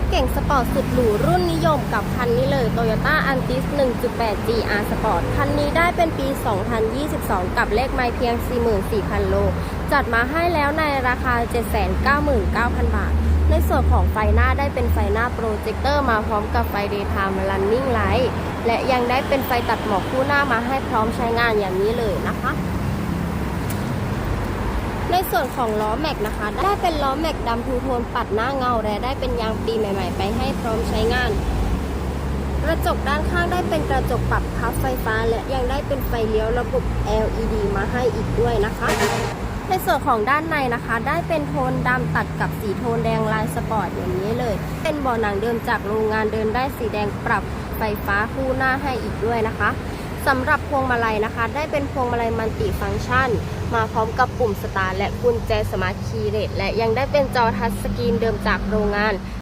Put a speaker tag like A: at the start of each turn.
A: ถเก่งสปอร์ตสุดหรูรุ่นนิยมกับคันนี้เลย Toyota Antis 1.8 GR Sport คันนี้ได้เป็นปี 2022 กับเลขไม่เพียง 44,000 โล จัดมาให้แล้วในราคา 799,000 บาท ในส่วนของไฟหน้าได้เป็นไฟหน้าโปรเจคเตอร์มาพร้อมกับไฟ Daytime Running Light และยังได้เป็นไฟตัดหมอกคู่หน้ามาให้พร้อมใช้งานอย่างนี้เลยนะคะ ในส่วนของล้อแม็กนะคะ ได้เป็นล้อแม็กดำทูโทนปัดหน้าเงาและได้เป็นยางปีใหม่ ๆ ไปให้พร้อมใช้งาน กระจกด้านข้างได้เป็นกระจกปรับพับไฟฟ้า และยังได้เป็นไฟเลี้ยวระบบ LED มาให้อีกด้วยนะคะ ในส่วนของด้านในนะคะ ได้เป็นโทนดำตัดกับสีโทนแดงลายสปอร์ตอย่างนี้เลย เป็นเบาะหนังเดิมจากโรงงานเดินได้สีแดงปรับไฟฟ้าคู่หน้าให้อีกด้วยนะคะ สำหรับพวงมาลัยนะคะ ได้เป็นพวงมาลัยมัลติฟังก์ชัน มาพร้อมกับปุ่มสตาร์และกุญแจสมาร์ทคีย์เลสและยังได้เป็นจอทัชสกรีนเดิมจากโรงงาน